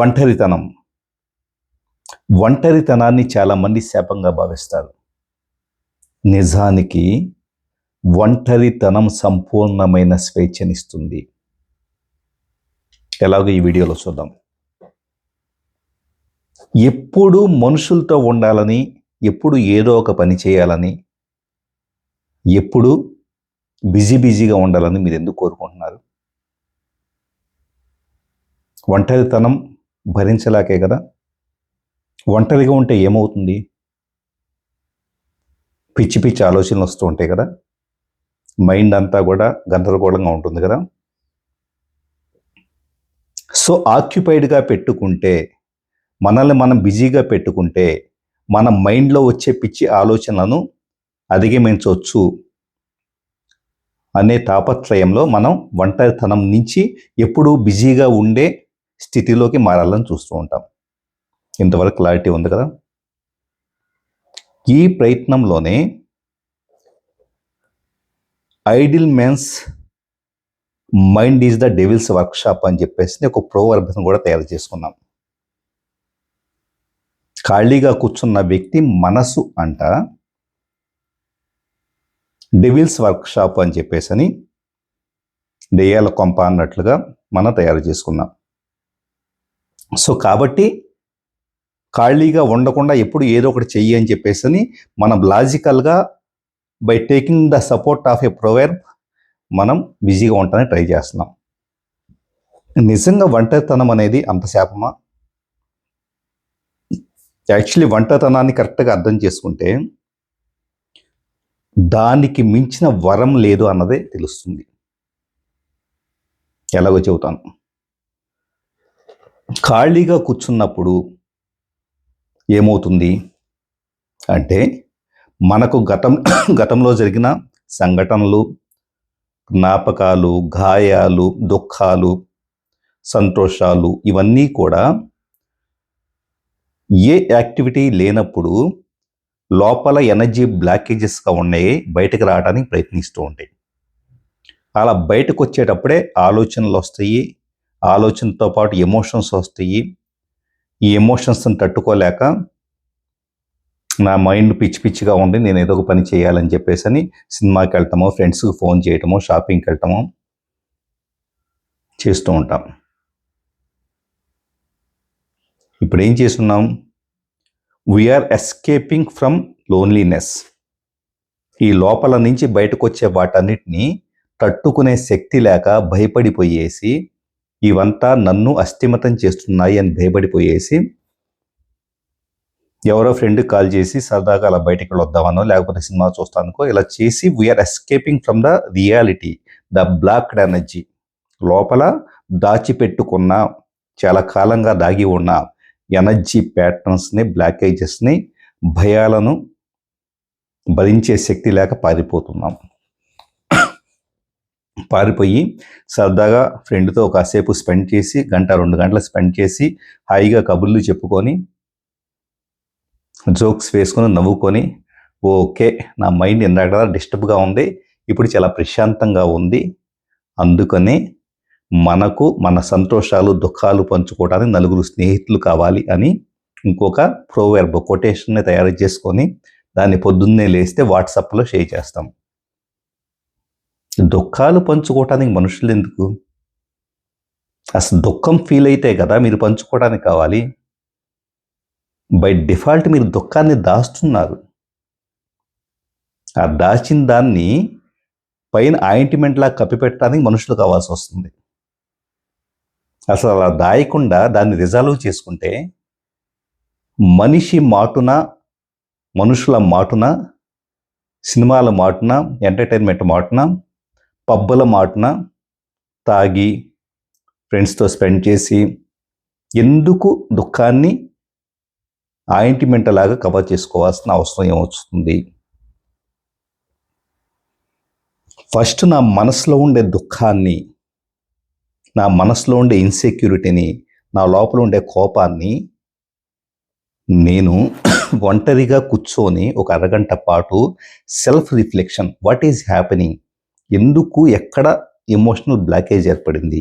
ఒంటరితనం. ఒంటరితనాన్ని చాలామంది శాపంగా భావిస్తారు. నిజానికి ఒంటరితనం సంపూర్ణమైన స్వేచ్ఛనిస్తుంది. ఎలాగో ఈ వీడియోలో చూద్దాం. ఎప్పుడు మనుషులతో ఉండాలని ఎప్పుడు ఏదో ఒక పని చేయాలని ఎప్పుడు బిజీ బిజీగా ఉండాలని మీరు ఎందుకు కోరుకుంటున్నారు? ఒంటరితనం భరించలేకే కదా? ఒంటరిగా ఉంటే ఏమవుతుంది? పిచ్చి పిచ్చి ఆలోచనలు వస్తూ ఉంటాయి కదా? మైండ్ అంతా కూడా గందరగోళంగా ఉంటుంది కదా? సో ఆక్యుపైడ్గా పెట్టుకుంటే మనల్ని మనం బిజీగా పెట్టుకుంటే మన మైండ్లో వచ్చే పిచ్చి ఆలోచనలను అధిగమించవచ్చు అనే తాపత్రయంలో మనం ఒంటరితనం నుంచి ఎప్పుడూ బిజీగా ఉండే స్థితిలోకి మారాలని చూస్తూ ఉంటాం. ఇంతవరకు క్లారిటీ ఉంది కదా? ఈ ప్రయత్నంలోనే idle men's mind is the devil's workshop అని చెప్పేసి ఒక ప్రోవర్బన్ కూడా తయారు చేసుకున్నాం. ఖాళీగా కూర్చున్న వ్యక్తి మనసు అంట డెవిల్స్ వర్క్షాప్ అని చెప్పేసి అని దెయ్యాల కొంప అన్నట్లుగా మనం తయారు చేసుకున్నాం. సో కాబట్టి ఖాళీగా ఉండకుండా ఎప్పుడు ఏదో ఒకటి చెయ్యి అని చెప్పేసి మనం లాజికల్గా by taking the support of a proverb మనం బిజీగా ఉండటానికి ట్రై చేస్తున్నాం. నిజంగా ఒంటరితనం అనేది అంత శాపమా? యాక్చువల్లీ ఒంటరితనాన్ని కరెక్ట్గా అర్థం చేసుకుంటే దానికి మించిన వరం లేదు అన్నదే తెలుస్తుంది. ఎలాగో చెబుతాను. ఖాళీగా కూర్చున్నప్పుడు ఏమవుతుంది అంటే మనకు గతం గతంలో జరిగిన సంఘటనలు జ్ఞాపకాలు గాయాలు దుఃఖాలు సంతోషాలు ఇవన్నీ కూడా ఏ యాక్టివిటీ లేనప్పుడు లోపల ఎనర్జీ బ్లాకేజెస్గా ఉన్నాయి బయటకు రావడానికి ప్రయత్నిస్తూ ఉంటాయి. అలా బయటకు వచ్చేటప్పుడే ఆలోచనలు వస్తాయి ఆలోచనతో పాటు ఎమోషన్స్ వస్తాయి. ఈ ఎమోషన్స్ని తట్టుకోలేక నా మైండ్ పిచ్చి పిచ్చిగా ఉండి నేను ఏదో ఒక పని చేయాలని చెప్పేసి అని సినిమాకి వెళ్తామో ఫ్రెండ్స్కి ఫోన్ చేయటమో షాపింగ్కి వెళ్తామో చేస్తూ ఉంటాం. ఇప్పుడు ఏం చేస్తున్నాం? వీఆర్ ఎస్కేపింగ్ ఫ్రమ్ లోన్లీనెస్ ఈ లోపల నుంచి బయటకు వచ్చే వాటన్నిటిని తట్టుకునే శక్తి లేక భయపడిపోయేసి ఇవంతా నన్ను అస్థిమతం చేస్తున్నాయి అని భయపడిపోయేసి ఎవరో ఫ్రెండ్ కాల్ చేసి సరదాగా అలా బయటికి వద్దామనో లేకపోతే సినిమా చూస్తానుకో ఇలా చేసి we are escaping from the reality the blocked energy లోపల దాచిపెట్టుకున్న చాలా కాలంగా దాగి ఉన్న ఎనర్జీ ప్యాటర్న్స్ని బ్లాకేజెస్ని భయాలను భరించే శక్తి లేక పారిపోతున్నాం. పారిపోయి సరదాగా ఫ్రెండ్తో కాసేపు స్పెండ్ చేసి గంట రెండు గంటలు స్పెండ్ చేసి హాయిగా కబుర్లు చెప్పుకొని జోక్స్ వేసుకొని నవ్వుకొని ఓకే నా మైండ్ ఇందాక డిస్టర్బ్గా ఉంది ఇప్పుడు చాలా ప్రశాంతంగా ఉంది. అందుకని మనకు మన సంతోషాలు దుఃఖాలు పంచుకోవడానికి నలుగురు స్నేహితులు కావాలి అని ఇంకొక ప్రోవెర్బ్ కొటేషన్ని తయారు చేసుకొని దాన్ని పొద్దున్నే లేస్తే వాట్సాప్లో షేర్ చేస్తాం. దుఃఖాలు పంచుకోవటానికి మనుషులు ఎందుకు? అసలు దుఃఖం ఫీల్ అయితే కదా మీరు పంచుకోవడానికి కావాలి. బై డిఫాల్ట్ మీరు దుఃఖాన్ని దాస్తున్నారు. ఆ దాచిన దాన్ని పైన ఆయింట్మెంట్లా కప్పిపెట్టడానికి మనుషులు కావాల్సి వస్తుంది. అసలు అలా దాయకుండా దాన్ని రిజాల్వ్ చేసుకుంటే మనిషి మాటున మనుషుల మాటున సినిమాల మాటున ఎంటర్టైన్మెంట్ మాటున పబ్బుల మాటన తాగి ఫ్రెండ్స్తో స్పెండ్ చేసి ఎందుకు దుఃఖాన్ని ఆయింటిమెంట్ లాగా కవర్ చేసుకోవాల్సిన అవసరం ఏమొస్తుంది? ఫస్ట్ నా మనసులో ఉండే దుఃఖాన్ని నా మనసులో ఉండే ఇన్సెక్యూరిటీని నా లోపల ఉండే కోపాన్ని నేను ఒంటరిగా కూర్చొని ఒక అరగంట పాటు self reflection what is happening ఎందుకు ఎక్కడ ఎమోషనల్ బ్లాకేజ్ ఏర్పడింది?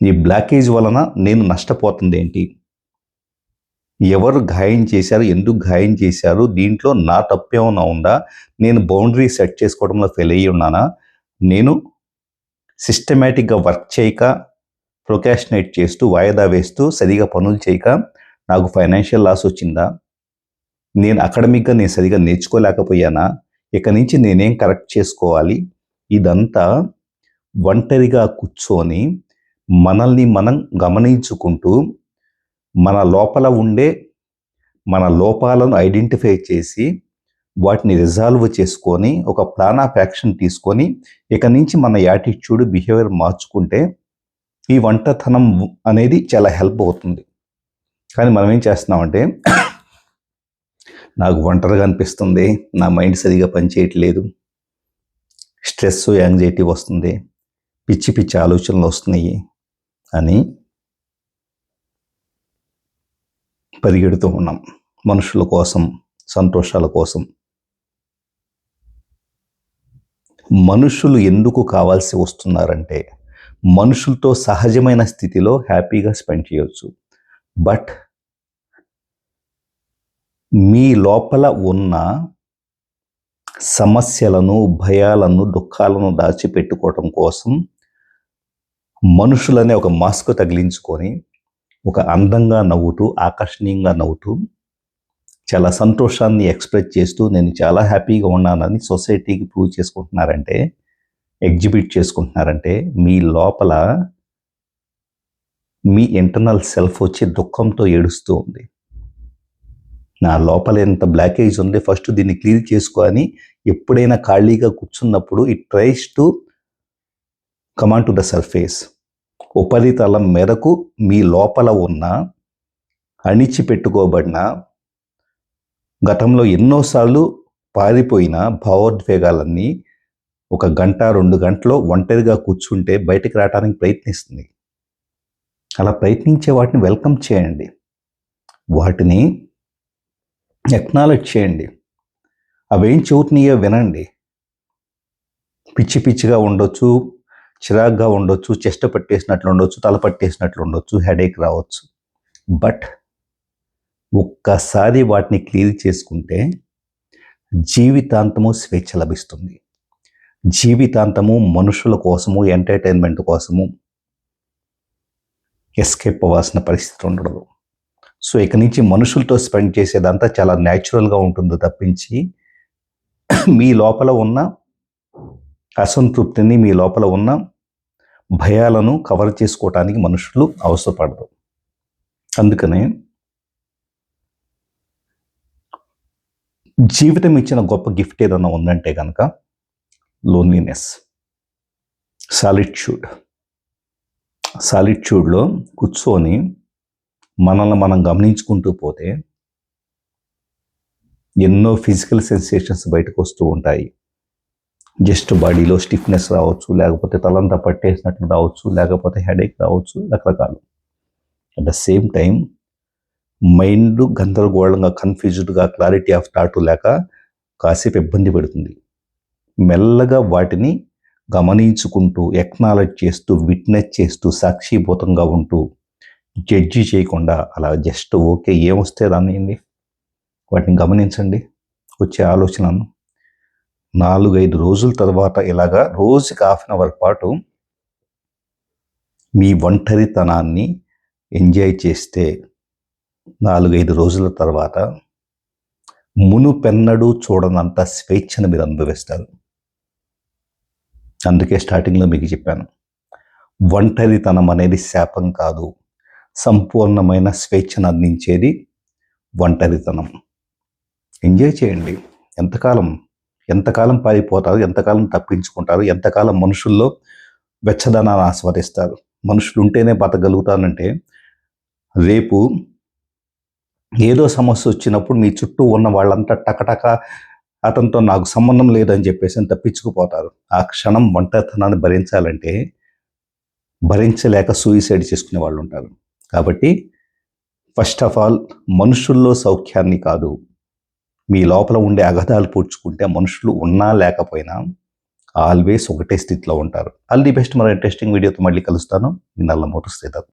ఈ బ్లాకేజ్ వలన నేను నష్టపోతుంది ఏంటి? ఎవరు గాయం చేశారు? ఎందుకు గాయం చేశారు? దీంట్లో నా తప్పేమన్నా ఉందా? నేను బౌండరీ సెట్ చేసుకోవడంలో ఫెయిల్ అయ్యి ఉన్నానా? నేను సిస్టమేటిక్గా వర్క్ చేయక ప్రొకాషనేట్ చేస్తూ వాయిదా వేస్తూ సరిగా పనులు చేయక నాకు ఫైనాన్షియల్ లాస్ వచ్చిందా? నేను అకాడమిక్గా నేను సరిగా నేర్చుకోలేకపోయానా? ఇక నుంచి నేనేం కరెక్ట్ చేసుకోవాలి? ఇదంతా ఒంటరిగా కూర్చొని మనల్ని మనం గమనించుకుంటూ మన లోపల ఉండే మన లోపాలను ఐడెంటిఫై చేసి వాటిని రిజాల్వ్ చేసుకొని ఒక ప్లాన్ ఆఫ్ యాక్షన్ తీసుకొని ఇక నుంచి మన యాటిట్యూడ్ బిహేవియర్ మార్చుకుంటే ఈ వంటతనం అనేది చాలా హెల్ప్ అవుతుంది. కానీ మనం ఏం చేస్తున్నామంటే నాకు ఒంటరిగా అనిపిస్తుంది. నా మైండ్ సరిగా పనిచేయట్లేదు. స్ట్రెస్ యాంగ్జైటీ వస్తుంది. పిచ్చి పిచ్చి ఆలోచనలు వస్తున్నాయి అని పరిగెడుతూ ఉన్నాం. మనుషుల కోసం సంతోషాల కోసం. మనుషులు ఎందుకు కావాల్సి వస్తున్నారంటే మనుషులతో సహజమైన స్థితిలో హ్యాపీగా స్పెండ్ చేయవచ్చు బట్ మీ లోపల ఉన్న సమస్యలను భయాలను దుఃఖాలను దాచిపెట్టుకోవటం కోసం మనుషులనే ఒక మాస్క్ తగిలించుకొని ఒక అందంగా నవ్వుతూ ఆకర్షణీయంగా నవ్వుతూ చాలా సంతోషాన్ని ఎక్స్ప్రెస్ చేస్తూ నేను చాలా హ్యాపీగా ఉన్నానని సొసైటీకి ప్రూవ్ చేసుకుంటున్నారంటే ఎగ్జిబిట్ చేసుకుంటున్నారంటే మీ లోపల మీ ఇంటర్నల్ సెల్ఫ్ వచ్చి దుఃఖంతో ఏడుస్తూ ఉంది. నా లోపల ఎంత బ్లాకేజ్ ఉంది ఫస్ట్ దీన్ని క్లియర్ చేసుకొని ఎప్పుడైనా ఖాళీగా కూర్చున్నప్పుడు it tries to come on to the surface. ఉపరితలం మేరకు మీ లోపల ఉన్న అణిచిపెట్టుకోబడిన గతంలో ఎన్నోసార్లు పారిపోయిన భావోద్వేగాలన్నీ ఒక గంట రెండు గంటలో ఒంటరిగా కూర్చుంటే బయటకు రావడానికి ప్రయత్నిస్తుంది. అలా ప్రయత్నించే వాటిని వెల్కమ్ చేయండి. వాటిని ఎక్నాలెడ్జ్ చేయండి. అవేం చెబుతున్నాయో వినండి. పిచ్చి పిచ్చిగా ఉండొచ్చు చిరాగ్గా ఉండొచ్చు చెస్ట్ పట్టేసినట్లు ఉండొచ్చు తల పట్టేసినట్లు ఉండొచ్చు హెడేక్ రావచ్చు. బట్ ఒక్కసారి వాటిని క్లియర్ చేసుకుంటే జీవితాంతము స్వేచ్ఛ లభిస్తుంది. జీవితాంతము మనుషుల కోసము ఎంటర్టైన్మెంట్ కోసము ఎస్కేప్ అవ్వాల్సిన పరిస్థితి ఉండదు. సో ఇక నుంచి మనుషులతో స్పెండ్ చేసేదంతా చాలా న్యాచురల్గా ఉంటుంది తప్పించి మీ లోపల ఉన్న అసంతృప్తిని మీ లోపల ఉన్న భయాలను కవర్ చేసుకోవటానికి మనుషులు అవసరపడదు అందుకనే జీవితం ఇచ్చిన గొప్ప గిఫ్ట్ ఏదన్నా ఉందంటే కనుక లోన్లీనెస్ సాలిట్యూడ్. సాలిట్యూడ్లో కూర్చొని మనల్ని మనం గమనించుకుంటూ పోతే ఎన్నో ఫిజికల్ సెన్సేషన్స్ బయటకు వస్తూ ఉంటాయి. జస్ట్ బాడీలో స్టిఫ్నెస్ రావచ్చు లేకపోతే తలంతా పట్టేసినట్లు రావచ్చు లేకపోతే హెడేక్ రావచ్చు రకరకాలు. At the same time mind గందరగోళంగా కన్ఫ్యూజ్డ్గా క్లారిటీ ఆఫ్ థాట్ లేక కాసేపు ఇబ్బంది పెడుతుంది. మెల్లగా వాటిని గమనించుకుంటూ ఎక్నాలెడ్జ్ చేస్తూ విట్నెస్ చేస్తూ సాక్షిభూతంగా ఉంటూ జడ్జి చేయకుండా అలా జస్ట్ ఓకే ఏమొస్తే దాన్ని వాటిని గమనించండి. వచ్చే ఆలోచనను. నాలుగైదు రోజుల తర్వాత ఇలాగా రోజుకి హాఫ్ అన్ అవర్ పాటు మీ ఒంటరితనాన్ని ఎంజాయ్ చేస్తే నాలుగైదు రోజుల తర్వాత మునుపెన్నడూ చూడనంత స్వేచ్ఛను మీరు అనుభవిస్తారు. అందుకే స్టార్టింగ్లో మీకు చెప్పాను. ఒంటరితనం అనేది శాపం కాదు. సంపూర్ణమైన స్వేచ్ఛను అందించేది ఒంటరితనం. ఎంజాయ్ చేయండి. ఎంతకాలం ఎంతకాలం పారిపోతారు ఎంతకాలం తప్పించుకుంటారు ఎంతకాలం మనుషుల్లో వెచ్చదనాన్ని ఆస్వాదిస్తారు. మనుషులు ఉంటేనే బతకగలుగుతానంటే రేపు ఏదో సమస్య వచ్చినప్పుడు మీ చుట్టూ ఉన్న వాళ్ళంతా టకటక అతనితో నాకు సంబంధం లేదని చెప్పేసి అని తప్పించుకుపోతారు. ఆ క్షణం ఒంటరితనాన్ని భరించాలంటే భరించలేక సూయిసైడ్ చేసుకునే వాళ్ళు ఉంటారు కాబట్టి ఫస్ట్ ఆఫ్ ఆల్ మనుషుల్లో సౌఖ్యాన్ని కాదు. మీ లోపల ఉండే అగధాలు పూడ్చుకుంటే మనుషులు ఉన్నా లేకపోయినా ఆల్వేస్ ఒకటే స్థితిలో ఉంటారు. ఆల్ ది బెస్ట్ మరో ఇంట్రెస్టింగ్ వీడియోతో మళ్ళీ కలుస్తాను. మీ నల్ల మోటార్ శ్రీధర్.